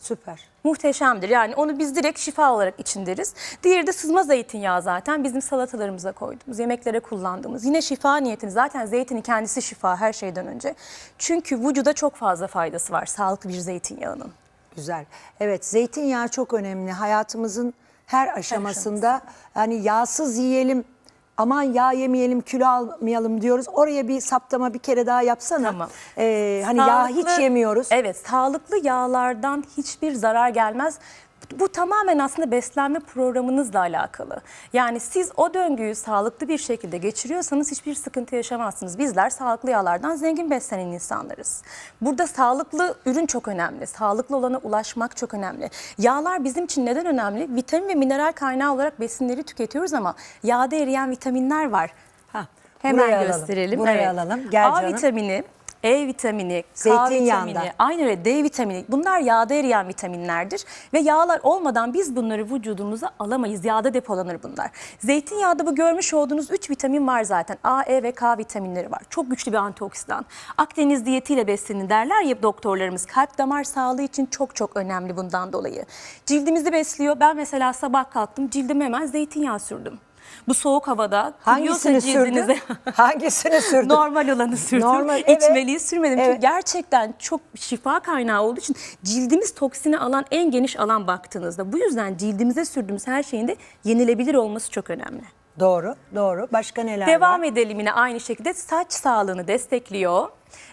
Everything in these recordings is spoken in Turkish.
Süper. Muhteşemdir. Yani onu biz direkt şifa olarak için deriz. Diğeri de sızma zeytinyağı zaten bizim salatalarımıza koyduğumuz, yemeklere kullandığımız. Yine şifa niyetini zaten zeytinin kendisi şifa her şeyden önce. Çünkü vücuda çok fazla faydası var sağlıklı bir zeytinyağının. Güzel. Evet zeytinyağı çok önemli. Hayatımızın her aşamasında yani yağsız yiyelim aman yağ yemeyelim kilo almayalım diyoruz. Oraya bir saptama bir kere daha yapsana. Tamam. Ee, hani yağ hiç Sağlıklı- yemiyoruz. Evet, sağlıklı yağlardan hiçbir zarar gelmez. Bu tamamen aslında beslenme programınızla alakalı. Yani siz o döngüyü sağlıklı bir şekilde geçiriyorsanız hiçbir sıkıntı yaşamazsınız. Bizler sağlıklı yağlardan zengin beslenen insanlarız. Burada sağlıklı ürün çok önemli. Sağlıklı olana ulaşmak çok önemli. Yağlar bizim için neden önemli? Vitamin ve mineral kaynağı olarak besinleri tüketiyoruz ama yağda eriyen vitaminler var. Hah, Hemen buraya alalım, gösterelim. buraya Evet. alalım. Gel A canım. vitamini, E vitamini, K Zeytinyağında. vitamini, aynı öyle D vitamini. Bunlar yağda eriyen vitaminlerdir. Ve yağlar olmadan biz bunları vücudumuza alamayız. Yağda depolanır bunlar. Zeytinyağda bu görmüş olduğunuz 3 vitamin var zaten. A, E ve K vitaminleri var. Çok güçlü bir antioksidan. Akdeniz diyetiyle beslenin derler ya doktorlarımız. Kalp damar sağlığı için çok çok önemli bundan dolayı. Cildimizi besliyor. Ben mesela sabah kalktım cildime hemen zeytinyağı sürdüm. Bu soğuk havada Hangisini kuruyorsa sürdün? cildinize- Hangisini sürdün? Normal olanı sürdüm. Normal, evet. İçmeliyi sürmedim. Evet. Çünkü gerçekten çok şifa kaynağı olduğu için cildimiz toksini alan en geniş alan baktığınızda. Bu yüzden cildimize sürdüğümüz her şeyin de yenilebilir olması çok önemli. Doğru, doğru. Başka neler Devam var? edelim yine aynı şekilde saç sağlığını destekliyor.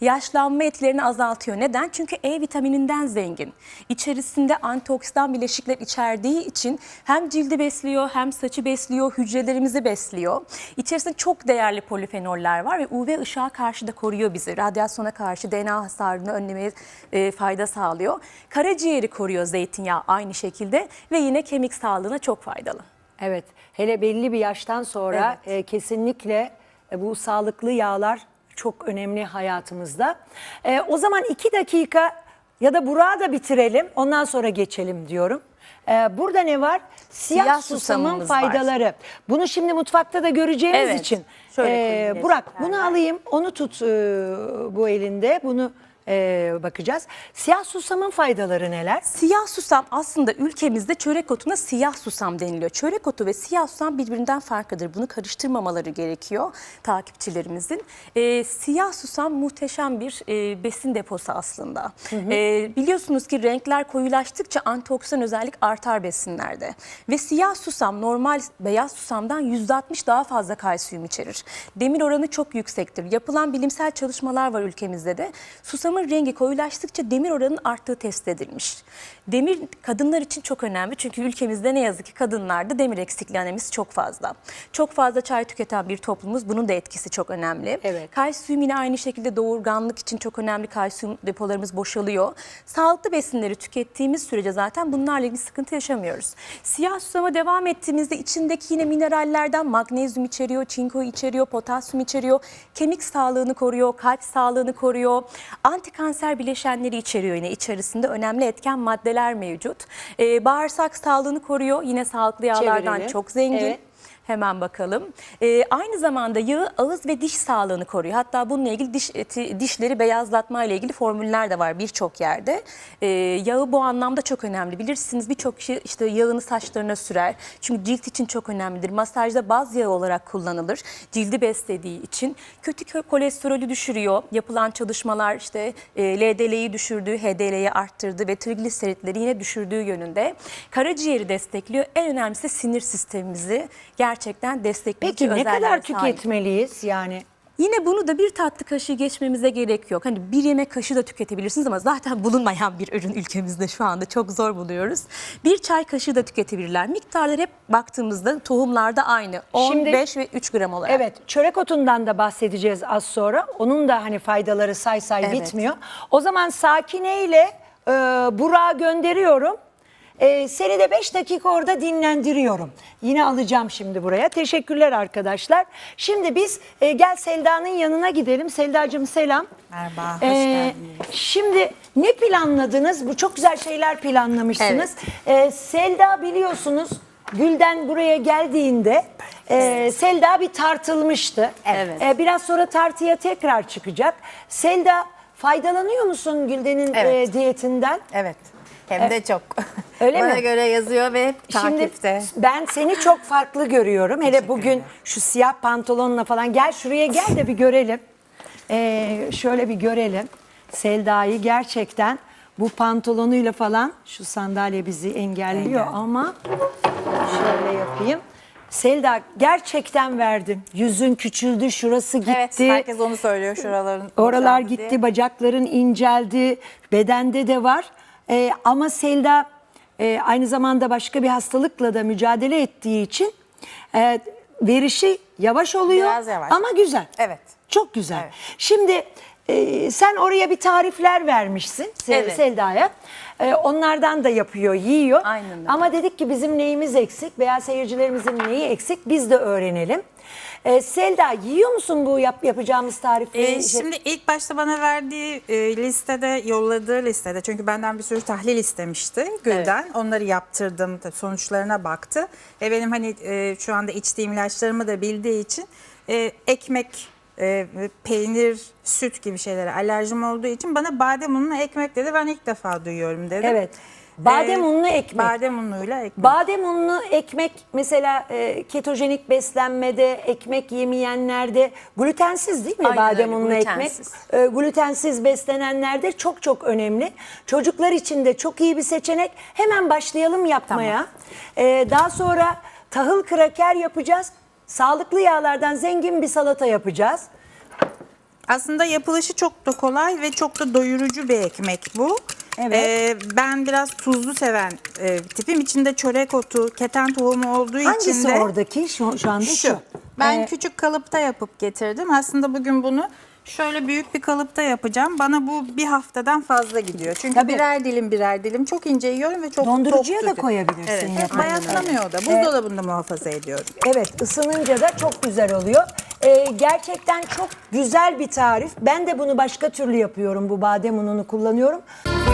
Yaşlanma etkilerini azaltıyor. Neden? Çünkü E vitamininden zengin. İçerisinde antioksidan bileşikler içerdiği için hem cildi besliyor hem saçı besliyor, hücrelerimizi besliyor. İçerisinde çok değerli polifenoller var ve UV ışığa karşı da koruyor bizi. Radyasyona karşı DNA hasarını önlemeye e, fayda sağlıyor. Karaciğeri koruyor zeytinyağı aynı şekilde ve yine kemik sağlığına çok faydalı. Evet, hele belli bir yaştan sonra e, kesinlikle e, bu sağlıklı yağlar çok önemli hayatımızda. E, o zaman iki dakika ya da Burak'ı da bitirelim, ondan sonra geçelim diyorum. E, burada ne var? Siyah, Siyah susamın susamımız var. faydaları. Bunu şimdi mutfakta da göreceğimiz Evet, için. şöyle e, koyayım Burak bunu alayım, onu tut e, bu elinde, bunu e, bakacağız. Siyah susamın faydaları neler? Siyah susam aslında ülkemizde çörek otuna siyah susam deniliyor. Çörek otu ve siyah susam birbirinden farklıdır. Bunu karıştırmamaları gerekiyor takipçilerimizin. Ee, siyah susam muhteşem bir e, besin deposu aslında. Ee, biliyorsunuz ki renkler koyulaştıkça antioksidan özellik artar besinlerde. Ve siyah susam normal beyaz susamdan %60 daha fazla kalsiyum içerir. Demir oranı çok yüksektir. Yapılan bilimsel çalışmalar var ülkemizde de. Susamın rengi koyulaştıkça demir oranının arttığı test edilmiş. Demir kadınlar için çok önemli çünkü ülkemizde ne yazık ki kadınlarda demir eksikliği anemisi çok fazla. Çok fazla çay tüketen bir toplumuz bunun da etkisi çok önemli. Evet. Kalsiyum yine aynı şekilde doğurganlık için çok önemli kalsiyum depolarımız boşalıyor. Sağlıklı besinleri tükettiğimiz sürece zaten bunlarla ilgili sıkıntı yaşamıyoruz. Siyah susama devam ettiğimizde içindeki yine minerallerden magnezyum içeriyor, çinko içeriyor, potasyum içeriyor. Kemik sağlığını koruyor, kalp sağlığını koruyor. Antikanser bileşenleri içeriyor yine içerisinde önemli etken maddeler mevcut. Ee, bağırsak sağlığını koruyor. Yine sağlıklı yağlardan Çevirelim. çok zengin. Evet. Hemen bakalım. Ee, aynı zamanda yağı ağız ve diş sağlığını koruyor. Hatta bununla ilgili diş eti, dişleri beyazlatma ile ilgili formüller de var birçok yerde. Ee, yağı bu anlamda çok önemli. Bilirsiniz birçok kişi işte yağını saçlarına sürer. Çünkü cilt için çok önemlidir. Masajda baz yağı olarak kullanılır. Cildi beslediği için. Kötü kö- kolesterolü düşürüyor. Yapılan çalışmalar işte e, LDL'yi düşürdü, HDL'yi arttırdı ve trigliseritleri yine düşürdüğü yönünde. Karaciğeri destekliyor. En önemlisi sinir sistemimizi gerçekten destekleyici Peki ne özelliğe kadar sahip. tüketmeliyiz yani? Yine bunu da bir tatlı kaşığı geçmemize gerek yok. Hani bir yemek kaşığı da tüketebilirsiniz ama zaten bulunmayan bir ürün ülkemizde şu anda çok zor buluyoruz. Bir çay kaşığı da tüketebilirler. Miktarlar hep baktığımızda tohumlarda aynı. 10, Şimdi- 5 ve 3 gram olarak. Evet, çörek otundan da bahsedeceğiz az sonra. Onun da hani faydaları say say Evet. bitmiyor. O zaman Sakine ile e, Burak'ı gönderiyorum. E, seni de 5 dakika orada dinlendiriyorum. Yine alacağım şimdi buraya. Teşekkürler arkadaşlar. Şimdi biz e, gel Selda'nın yanına gidelim. Selda'cığım selam. Merhaba, hoş E, geldiniz. Şimdi ne planladınız? Bu çok güzel şeyler planlamışsınız. E, Selda biliyorsunuz Gülden buraya geldiğinde e, Selda bir tartılmıştı. Evet. E, biraz sonra tartıya tekrar çıkacak. Selda faydalanıyor musun Gülden'in Evet. e, diyetinden? Evet. Hem de çok. Öyle Bana mi? göre yazıyor ve hep Şimdi takipte. ben seni çok farklı görüyorum. Hele bugün şu siyah pantolonla falan gel şuraya gel de bir görelim. Ee, şöyle bir görelim. Selda'yı gerçekten bu pantolonuyla falan şu sandalye bizi engelliyor Engel. ama şöyle yapayım. Selda gerçekten verdin. Yüzün küçüldü, şurası gitti. Evet herkes onu söylüyor şuraların. Oralar gitti, diye. bacakların inceldi, bedende de var. Ee, ama Selda e, aynı zamanda başka bir hastalıkla da mücadele ettiği için e, verişi yavaş oluyor Biraz yavaş. ama güzel. Evet. Çok güzel. Evet. Şimdi e, sen oraya bir tarifler vermişsin Se- Evet. Selda'ya. E, onlardan da yapıyor, yiyor. Aynen öyle. Ama dedik ki bizim neyimiz eksik veya seyircilerimizin neyi eksik biz de öğrenelim. E, Selda yiyor musun bu yap, yapacağımız tarifleri? Ee, şimdi ilk başta bana verdiği e, listede, yolladığı listede çünkü benden bir sürü tahlil istemişti Gülden. Onları yaptırdım, sonuçlarına baktı. Ve benim hani e, şu anda içtiğim ilaçlarımı da bildiği için e, ekmek, e, peynir, süt gibi şeylere alerjim olduğu için bana badem unlu ekmek dedi. Ben ilk defa duyuyorum dedi. Evet. Badem Ee, unlu ekmek. Badem unuyla ekmek. Badem unlu ekmek mesela e, ketojenik beslenmede, ekmek yemeyenlerde glutensiz değil mi Aynen badem öyle, unlu glutensiz. ekmek? E, glutensiz beslenenlerde çok çok önemli. Çocuklar için de çok iyi bir seçenek. Hemen başlayalım yapmaya. E, daha sonra tahıl kraker yapacağız. Sağlıklı yağlardan zengin bir salata yapacağız. Aslında yapılışı çok da kolay ve çok da doyurucu bir ekmek bu. Evet. Ee, ben biraz tuzlu seven e, tipim. İçinde çörek otu, keten tohumu olduğu Hangisi için de oradaki şu, şu anda şu? şu. Ben E, küçük kalıpta yapıp getirdim. Aslında bugün bunu şöyle büyük bir kalıpta yapacağım. Bana bu bir haftadan fazla gidiyor. Çünkü Tabii. birer dilim birer dilim çok ince yiyorum ve çok Dondurucuya da koyabilirsin Evet. yaparken. Bayatlamıyor da. Buzdolabında muhafaza ediyorum. Evet ısınınca da çok güzel oluyor. Ee, gerçekten çok güzel bir tarif. Ben de bunu başka türlü yapıyorum. Bu badem ununu kullanıyorum.